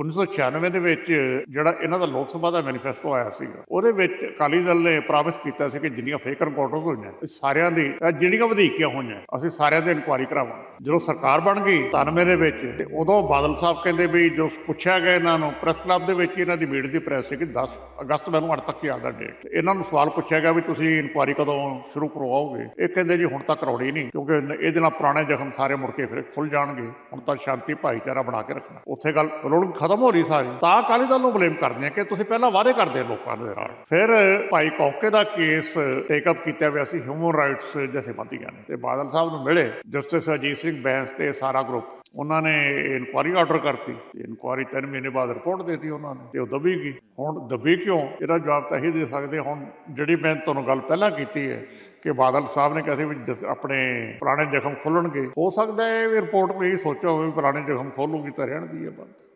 1996 ਦੇ ਵਿੱਚ ਜਿਹੜਾ ਇਹਨਾਂ ਦਾ ਲੋਕ ਸਭਾ ਦਾ ਮੈਨੀਫੈਸਟੋ ਆਇਆ ਸੀਗਾ, ਉਹਦੇ ਵਿੱਚ ਅਕਾਲੀ ਦਲ ਨੇ ਪ੍ਰੋਮਿਸ ਕੀਤਾ ਸੀ ਕਿ ਜਿੰਨੀਆਂ ਫੇਕ ਰਿਪੋਰਟਰਸ ਹੋਈਆਂ, ਇਹ ਸਾਰਿਆਂ ਦੀ ਜਿਹੜੀਆਂ ਵਧੀਕੀਆਂ ਹੋਈਆਂ, ਅਸੀਂ ਸਾਰਿਆਂ ਦੀ ਇਨਕੁਆਇਰੀ ਕਰਾਵਾਂਗੇ। ਜਦੋਂ ਸਰਕਾਰ ਬਣ ਗਈ 97 ਦੇ ਵਿੱਚ, ਤੇ ਉਦੋਂ ਬਾਦਲ ਸਾਹਿਬ ਕਹਿੰਦੇ ਵੀ ਜੋ ਪੁੱਛਿਆ ਗਿਆ ਇਹਨਾਂ ਨੂੰ ਪ੍ਰੈਸ ਕਲੱਬ ਦੇ ਵਿੱਚ ਇਹਨਾਂ ਦੀ ਮੀਟ ਦੀ ਪ੍ਰੈਸ ਸੀ ਕਿ 10 ਅਗਸਤ ਮੈਨੂੰ ਅੱਜ ਤੱਕ ਯਾਦ ਆ ਡੇਟ ਇਹਨਾਂ ਨੂੰ ਸਵਾਲ ਪੁੱਛਿਆ ਗਿਆ ਵੀ ਤੁਸੀਂ ਇਨਕੁਆਇਰੀ ਕਦੋਂ ਸ਼ੁਰੂ ਕਰਵਾਓਗੇ? ਇਹ ਕਹਿੰਦੇ ਜੀ ਹੁਣ ਤੱਕ ਕਰਵਾਉਣੀ ਨਹੀਂ, ਕਿਉਂਕਿ ਨ- ਇਹਦੇ ਨਾਲ ਪੁਰਾਣੇ ਜ਼ਖਮ ਸਾਰੇ ਮੁੜ ਕੇ ਫਿਰ ਖੁੱਲ ਜਾਣਗੇ, ਹੁਣ ਤਾਂ ਸ਼ਾਂਤੀ ਭਾਈਚਾਰਾ ਬਣਾ ਕੇ ਰੱਖਣਾ। ਉੱਥੇ ਗੱਲ ਰੋਲ ਖਤਮ ਹੋ ਰਹੀ ਸਾਰੀ, ਤਾਂ ਅਕਾਲੀ ਦਲ ਨੂੰ ਬਲੇਮ ਕਰਦੇ ਆ ਕਿ ਤੁਸੀਂ ਪਹਿਲਾਂ ਵਾਅਦੇ ਕਰਦੇ ਲੋਕਾਂ ਦੇ ਨਾਲ। ਫਿਰ ਭਾਈ ਕੌਕੇ ਦਾ ਕੇਸ ਟੇਕਅਪ ਕੀਤਾ ਵੀ ਅਸੀਂ ਹਿਊਮਨ ਰਾਈਟਸ ਜਥੇਬੰਦੀਆਂ ਨੇ। ਤੇ ਬਾਦਲ ਸਾਹਿਬ ਨੂੰ ਮਿਲੇ ਜਸਟਿਸ ਅਜੀਤ ਸਿੰਘ ਬੈਂਸ ਤੇ ਸਾਰਾ ਗਰੁੱਪ ਉਹਨਾਂ ਨੇ ਇਨਕੁਆਰੀ ਆਰਡਰ ਕਰਤੀ। ਤੇ ਇਨਕੁਆਰੀ ਤਿੰਨ ਮਹੀਨੇ ਬਾਅਦ ਰਿਪੋਰਟ ਦੇਤੀ ਉਹਨਾਂ ਨੇ, ਤੇ ਉਹ ਦਬੀ ਗਈ। ਹੁਣ ਦਬੀ ਕਿਉਂ? ਇਹਦਾ ਜਵਾਬ ਤਾਂ ਇਹੀ ਦੇ ਸਕਦੇ, ਹੁਣ ਜਿਹੜੀ ਮੈਂ ਤੁਹਾਨੂੰ ਗੱਲ ਪਹਿਲਾਂ ਕੀਤੀ ਹੈ ਕਿ ਬਾਦਲ ਸਾਹਿਬ ਨੇ ਕਹੇ ਵੀ ਜਸ- ਆਪਣੇ ਪੁਰਾਣੇ ਜ਼ਖਮ ਖੋਲਣਗੇ। ਹੋ ਸਕਦਾ ਹੈ ਵੀ ਰਿਪੋਰਟ ਵੀ ਇਹੀ ਸੋਚਿਆ ਹੋਵੇ ਪੁਰਾਣੇ ਜ਼ਖਮ ਖੋਲੂਗੀ ਤਾਂ ਰਹਿਣ ਦੀ ਹੈ ਬੰਦ।